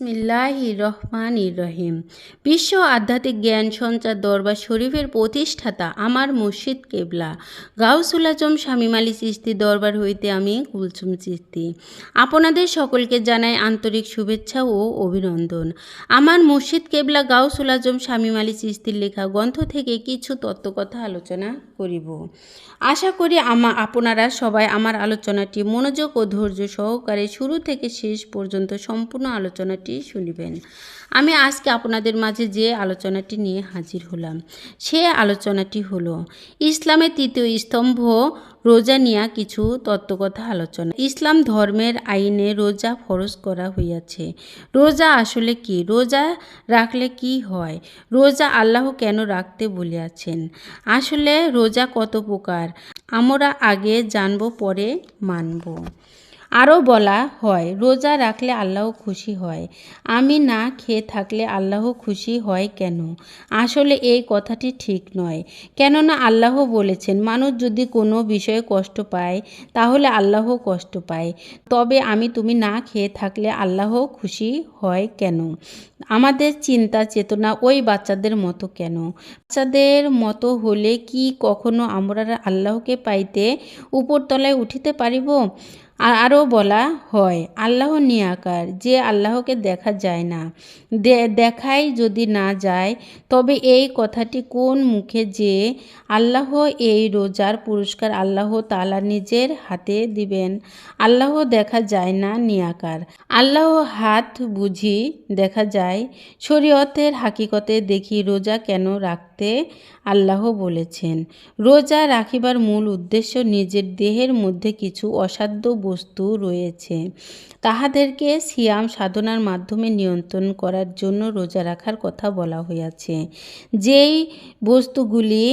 বিসমিল্লাহি রহমান রহিম বিশ্ব আধ্যাত্মিক জ্ঞান সঞ্চার দরবার শরীফের প্রতিষ্ঠাতা আমার মুর্শিদ কেবলা। গাউসুল আজম শামীম চিস্তি দরবার হইতে আমি কুলসুম চিস্তি আপনাদের সকলকে জানাই আন্তরিক শুভেচ্ছা ও অভিনন্দন। আমার মুর্শিদ কেবলা গাউসুল আজম শামীম চিস্তির লেখা গ্রন্থ থেকে কিছু তত্ত্বকথা আলোচনা করিব। আশা করি আমা আপনারা সবাই আমার আলোচনাটি মনোযোগ ও ধৈর্য সহকারে শুরু থেকে শেষ পর্যন্ত সম্পূর্ণ আলোচনাটি শুনিবেন। আমি আজকে আপনাদের মাঝে যে আলোচনাটি নিয়ে হাজির হলাম, সে আলোচনাটি হলো ইসলামের তৃতীয় স্তম্ভ, রোজা নিয়ে কিছু তত্ত্বকথা আলোচনা। ইসলাম ধর্মের আইনে রোজা ফরজ করা হইয়াছে। রোজা আসলে কি? রোজা রাখলে কি হয়? রোজা আল্লাহ কেন রাখতে বলিয়াছেন? আসলে রোজা কত প্রকার? আমরা আগে জানব, পরে মানব। আরও বলা হয়, রোজা রাখলে আল্লাহ খুশি হয়। আমি না খেয়ে থাকলে আল্লাহ খুশি হয় কেন? আসলে এই কথাটি ঠিক নয়। কেননা আল্লাহ বলেছেন, মানুষ যদি কোনো বিষয়ে কষ্ট পায়, তাহলে আল্লাহ কষ্ট পায়। তবে আমি তুমি না খেয়ে থাকলে আল্লাহ খুশি হয় কেন? আমাদের চিন্তা চেতনা ওই বাচ্চাদের মতো কেন? বাচ্চাদের মতো হলে কি কখনো আমরা আল্লাহকে পাইতে উপরতলায় উঠিতে পারিব? আর আরও বলা হয়, আল্লাহ নিয়াকার, যে আল্লাহকে দেখা যায় না। দেখাই যদি না যায়, তবে এই কথাটি কোন মুখে যে আল্লাহ এই রোজার পুরস্কার আল্লাহ তালা নিজের হাতে দিবেন? আল্লাহ দেখা যায় না নিয়াকার। আল্লাহ হাত বুঝি দেখা যায়, শরীয়তের হাকিকতে দেখি রোজা কেন রাখতে আল্লাহ বলেছেন। রোজা রাখিবার মূল উদ্দেশ্য নিজের দেহের মধ্যে কিছু অসাধ্য বস্তু রয়েছে। তাহাদেরকে সিয়াম সাধনার মাধ্যমে নিয়ন্ত্রণ করার জন্য রোজা রাখার কথা বলা হইয়াছে। যেই বস্তুগুলি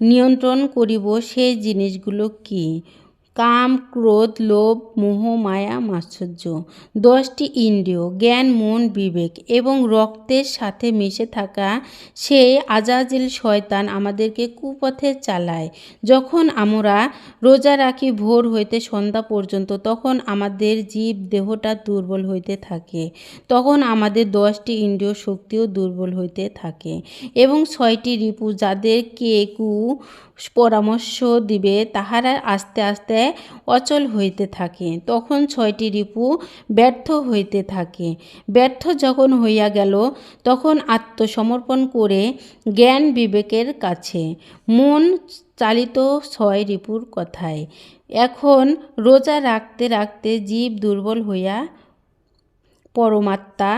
নিয়ন্ত্রণ করিব, সেই জিনিসগুলো কি? কাম, ক্রোধ, লোভ, মোহ, মায়া মাশ্চর্য দশটি ইন্দ্রিয়, জ্ঞান, মন, বিবেক এবং রক্তের সাথে মিশে থাকা সেই আজাজিল শয়তান আমাদেরকে কুপথে চালায়। যখন আমরা রোজা রাখি, ভোর হইতে সন্ধ্যা পর্যন্ত, তখন আমাদের জীব দেহটা দুর্বল হইতে থাকে। তখন আমাদের দশটি ইন্দ্রিয় শক্তিও দুর্বল হইতে থাকে এবং ছয়টি রিপু যাদের কে কু পরামর্শ দিবে, তাহারা আস্তে আস্তে অচল হইতে থাকে। তখন ছয়টি রিপু ব্যর্থ হইতে থাকে। ব্যর্থ যখন হইয়া গেল, তখন আত্মসমর্পণ করে জ্ঞান বিবেকের কাছে। মন চালিত ছয় রিপুর কথায়। এখন রোজা রাখতে রাখতে জীব দুর্বল হইয়া পরমাত্মা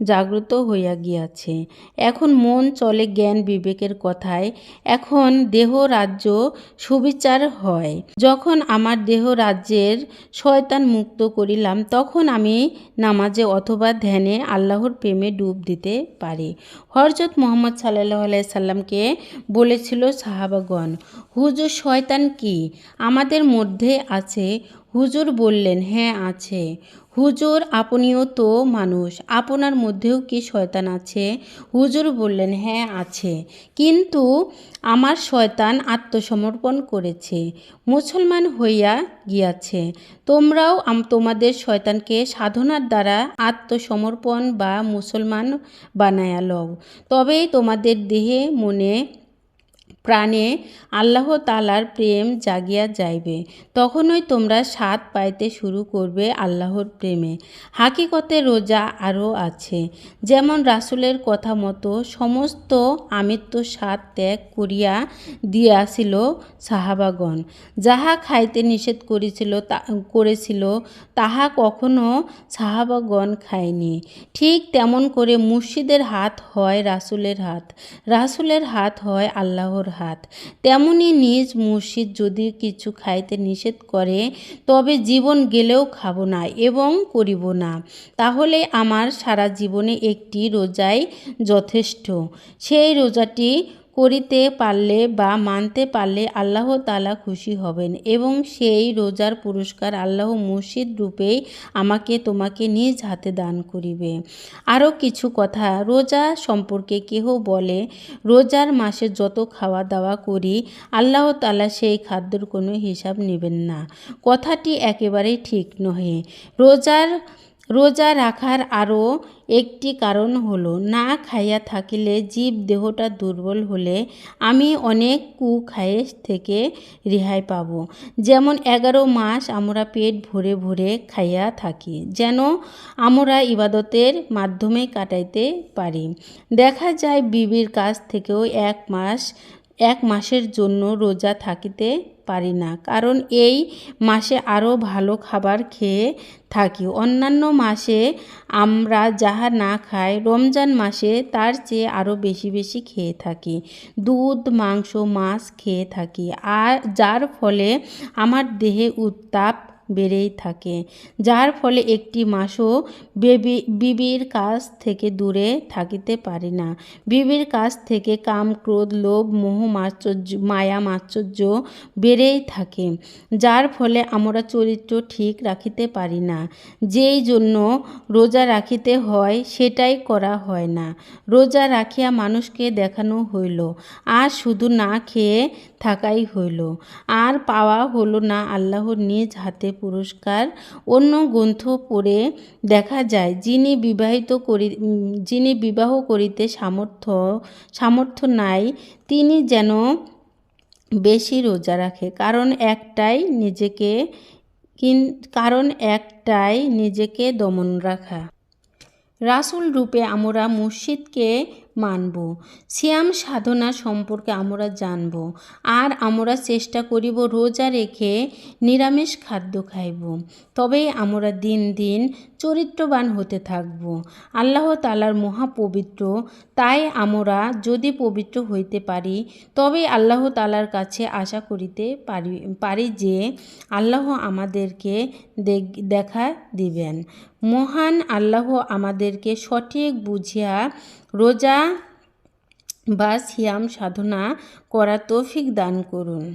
জাগ্রত হইয়া গিয়াছে। এখন মন চলে জ্ঞান বিবেকের কথায়, এখন দেহ রাজ্য সুবিচার হয়। যখন আমার দেহ রাজ্যের শয়তান মুক্ত করিলাম, তখন আমি নামাজে অথবা ধ্যানে আল্লাহর প্রেমে ডুব দিতে পারি। হরজত মোহাম্মদ সাল্লাহ সাল্লামকে বলেছিল সাহাবাগণ, হুজুর, শয়তান কি? আমাদের মধ্যে আছে হুজুর বললেন হ্যাঁ আছে। হুজুর, আপনিও তো মানুষ, আপনার মধ্যেও কি শয়তান আছে? হুজুর বললেন হ্যাঁ আছে। কিন্তু আমার শয়তান আত্মসমর্পণ করেছে, মুসলমান হইয়া গিয়াছে। তোমরাও তোমাদের শয়তানকে সাধনার দ্বারা আত্মসমর্পণ বা মুসলমান বানায়া লও। তবেই তোমাদের দেহে মনে প্রাণে আল্লাহ তালার প্রেম জাগিয়া যাইবে, তখনই তোমরা স্বাদ পাইতে শুরু করবে আল্লাহর প্রেমে। হাকিকতে রোজা আরও আছে। যেমন রাসুলের কথা মতো সমস্ত আমিত্ব স্বাদ ত্যাগ করিয়া দিয়াছিল সাহাবাগণ। যাহা খাইতে নিষেধ করেছিল করেছিল, তাহা কখনো সাহাবাগণ খায়নি। ঠিক তেমন করে মুর্শিদের হাত হয় রাসুলের হাত। রাসুলের হাত হয় আল্লাহর হাত। তেমনি নিজ মুর্শিদ যদি কিছু খাইতে নিষেধ করে, তবে জীবন গেলেও খাব না এবং করিব না। তাহলে আমার সারা জীবনে একটি রোজাই যথেষ্ট। সেই রোজাটি করিতে পারলে বা মানতে পারলে আল্লাহ তালা খুশি হবেন এবং সেই রোজার পুরস্কার আল্লাহ মুর্শিদ রূপেই আমাকে তোমাকে নিজ হাতে দান করিবে। আরও কিছু কথা, রোজা সম্পর্কে কেহ বলে, রোজার মাসে যত খাওয়া দাওয়া করি, আল্লাহ তালা সেই খাদ্যর কোনো হিসাব নেবেন না। কথাটি একেবারেই ঠিক নহে। রোজার রোজা রাখার আরও একটি কারণ হলো, না খাইয়া থাকিলে জীব দেহটা দুর্বল হলে আমি অনেক কু কুখায়েশ থেকে রেহাই পাব। যেমন এগারো মাস আমরা পেট ভরে ভরে খাইয়া থাকি, যেন আমরা ইবাদতের মাধ্যমে কাটাইতে পারি। দেখা যায় বিবির কাছ থেকেও এক মাস এক মাসের জন্য রোজা থাকিতে পারি না। কারণ এই মাসে আরও ভালো খাবার খেয়ে থাকি। অন্যান্য মাসে আমরা যাহা না খাই, রমজান মাসে তার চেয়ে আরও বেশি বেশি খেয়ে থাকি। দুধ, মাংস, মাছ খেয়ে থাকি। আর যার ফলে আমার দেহে উত্তাপ বেড়েই থাকে। যার ফলে একটি মাসও বেবি, বিবির কাছ থেকে দূরে থাকিতে পারি না। বিবির কাছ থেকে কাম, ক্রোধ, লোভ, মোহ মাশ্চর্য মায়া মাশ্চর্য বেড়েই থাকে। যার ফলে আমরা চরিত্র ঠিক রাখিতে পারি না। যেই জন্য রোজা রাখিতে হয়, সেটাই করা হয় না। রোজা রাখিয়া মানুষকে দেখানো হইল, আর শুধু না খেয়ে থাকাই হইল। আর পাওয়া হলো না আল্লাহর নিজ হাতে পুরস্কার অন্য গ্রন্থ পড়ে দেখা যায়, যিনি বিবাহিত করি, যিনি বিবাহ করিতে সামর্থ্য সামর্থ্য নাই, তিনি যেন বেশি রোজা রাখে। কারণ একটাই নিজেকে কিন, কারণ একটাই নিজেকে দমন রাখা। রাসূল রূপে আমরা মসজিদকে মানব। শ্যাম সাধনা সম্পর্কে আমরা জানব। আর আমরা চেষ্টা করিব রোজা রেখে নিরামিষ খাদ্য খাইব। তবেই আমরা দিন দিন চরিত্রবান হতে থাকব। আল্লাহ তালার মহাপবিত্র। তাই আমরা যদি পবিত্র হইতে পারি, তবে আল্লাহ তালার কাছে আশা করিতে পারি পারি যে আল্লাহ আমাদেরকে দেখ- দিবেন। মহান আল্লাহ আমাদেরকে সঠিক বুঝিয়া রোজা বা সিয়াম সাধনা করা তৌফিক দান করুন।